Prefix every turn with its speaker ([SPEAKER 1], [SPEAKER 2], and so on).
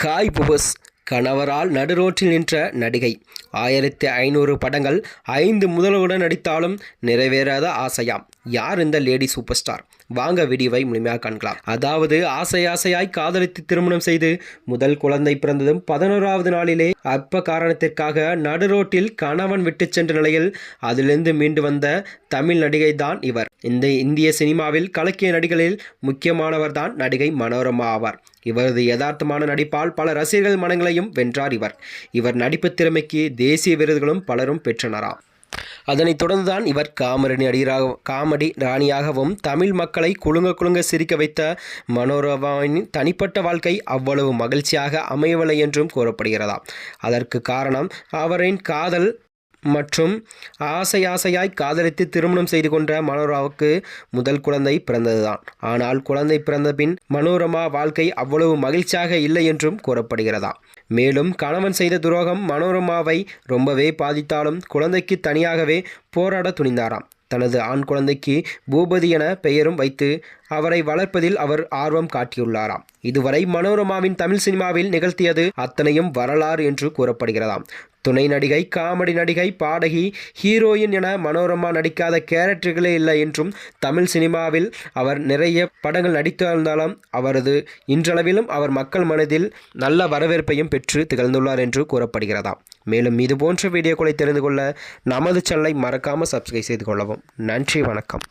[SPEAKER 1] Hi புபஸ் கணவரால் நடுரோட்டில் நின்ற நடிகை. ஆயிரத்தி ஐநூறு படங்கள் ஐந்து முதல்வருடன் நடித்தாலும் நிறைவேறாத ஆசையாம் யார் இந்த லேடி சூப்பர் ஸ்டார்? வாங்க வீடியோவை முழுமையாக காண்கலாம். அதாவது ஆசை ஆசையாய் காதலித்து திருமணம் செய்து முதல் குழந்தை பிறந்ததும் பதினோராவது நாளிலே அற்ப காரணத்திற்காக நடுரோட்டில் கணவன் விட்டு சென்ற நிலையில் அதிலிருந்து மீண்டு வந்த தமிழ் நடிகை தான் இவர். இந்த இந்திய சினிமாவில் கலக்கிய நடிகளில் முக்கியமானவர் தான் நடிகை மனோரமா ஆவார். இவரது யதார்த்தமான நடிப்பால் பல ரசிகர்கள் மனங்களையும் வென்றார் இவர். இவர் நடிப்பு திறமைக்கு தேசிய விருதுகளும் பலரும் பெற்றனராம் அதனைத் தொடர்ந்துதான் இவர் காமரணி நடிகராக காமெடி ராணியாகவும் தமிழ் மக்களை குலுங்க குலுங்க சிரிக்க வைத்த மனோரமாவின் தனிப்பட்ட வாழ்க்கை அவ்வளவு மகிழ்ச்சியாக அமையவில்லை என்றும் கூறப்படுகிறதாம் அதற்கு காரணம் அவரின் காதல் மற்றும் ஆசை ஆசையாய் காதலித்து திருமணம் செய்து கொண்ட மனோராவுக்கு முதல் குழந்தை பிறந்ததுதான். ஆனால் குழந்தை பிறந்த பின் மனோரமா வாழ்க்கை அவ்வளவு மகிழ்ச்சியாக இல்லை என்றும் கூறப்படுகிறதா? மேலும் கணவன் செய்த துரோகம் மனோரமாவை ரொம்பவே பாதித்தாலும் குழந்தைக்கு தனியாகவே போராட துணிந்தாராம். தனது ஆண் குழந்தைக்கு பூபதி என பெயரும் வைத்து அவரை வளர்ப்பதில் அவர் ஆர்வம் காட்டியுள்ளாராம். இதுவரை மனோரமாவின் தமிழ் சினிமாவில் நிகழ்த்தியது அத்தனையும் வரலாறு என்று கூறப்படுகிறதாம். துணை நடிகை காமெடி நடிகை பாடகி ஹீரோயின் என மனோரமா நடிக்காத கேரக்டர்களே இல்லை என்றும் தமிழ் சினிமாவில் அவர் நிறைய படங்கள் நடித்திருந்தாலும் அவரது இன்றளவிலும் அவர் மக்கள் மனதில் நல்ல வரவேற்பையும் பெற்று திகழ்ந்துள்ளார் என்று கூறப்படுகிறதாம். மேலும் இது போன்ற வீடியோக்களை தெரிந்து கொள்ள நமது சேனலை மறக்காமல் சப்ஸ்கிரைப் செய்து கொள்ளவும். நன்றி வணக்கம்.